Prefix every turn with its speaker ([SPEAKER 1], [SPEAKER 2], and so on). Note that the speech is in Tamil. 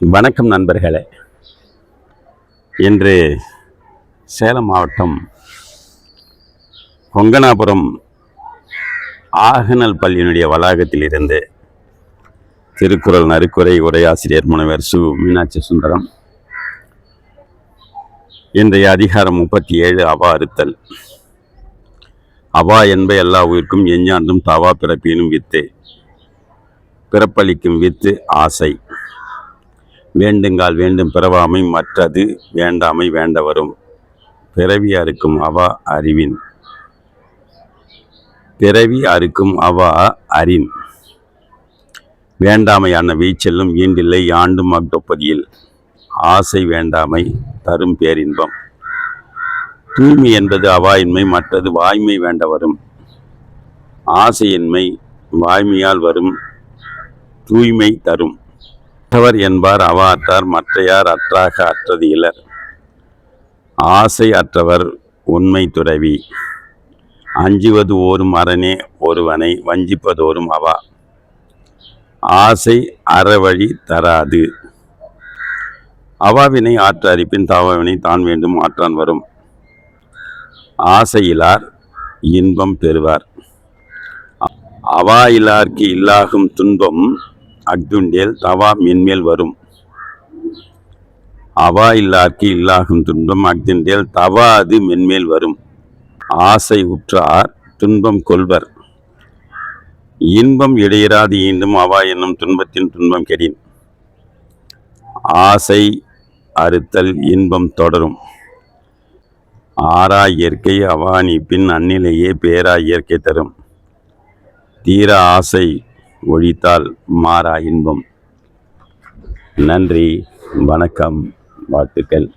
[SPEAKER 1] வணக்கம் நண்பர்களே. இன்று சேலம் மாவட்டம் கொங்கனாபுரம் ஆகநல் பள்ளியினுடைய வளாகத்தில் இருந்து திருக்குறள் நறுக்குறை உரையாசிரியர் முனைவர் சு. மீனாட்சி சுந்தரம் இன்றைய அதிகாரம் முப்பத்தி ஏழு அவா அறுத்தல். அவா என்ப எல்லா உயிர்க்கும் எஞ்ஞாண்டும் தாவா பிறப்பினும் வித்து பிறப்பளிக்கும் வித்து ஆசை. வேண்டுங்கால் வேண்டும் பிறவாமை மற்றது வேண்டாமை வேண்டவரும். பிறவி அறுக்கும் அவா அறிவின். பிறவி அறுக்கும் அவா அறின். வேண்டாமையான வீச்செல்லும் ஈண்டில்லை ஆண்டும் அக்டொப்பதியில் ஆசை வேண்டாமை தரும் பேரின்பம். தூய்மை என்பது அவாயின்மை மற்றது வாய்மை வேண்ட வரும். ஆசையின்மை வாய்மையால் வரும் தூய்மை தரும். மற்றவர் என்பார் அவாற்றார் மற்றையார் அற்றாக அற்றது இலர். ஆசை அற்றவர் உண்மை துறவி. அஞ்சுவது ஓரும் அரணே ஒருவனை வஞ்சிப்பதோறும் அவா. ஆசை அறவழி தராது. அவாவினை ஆற்ற அரிப்பின் தாவாவினை தான் வேண்டும் ஆற்றான் வரும். ஆசையிலார் இன்பம் பெறுவார். அவாயிலார்க்கு இல்லாகும் துன்பம் அக்துண்டேல் தவா மென்மேல் வரும். அவா இல்லார்க்கு இல்லாகும் துன்பம் அக்துண்டேல் தவா அது மென்மேல் வரும். ஆசை உற்றார் துன்பம் கொள்வர். இன்பம் இடையிறாது ஈண்டும் அவா என்னும் துன்பத்தின் துன்பம் கெடின். ஆசை அறுத்தல் இன்பம் தொடரும். ஆறா இயற்கை அவானி பின் அந்நிலையே பேரா இயற்கை தரும். தீர ஆசை ஒழித்தால் மாறா இன்பம். நன்றி வணக்கம் வாழ்த்துக்கள்.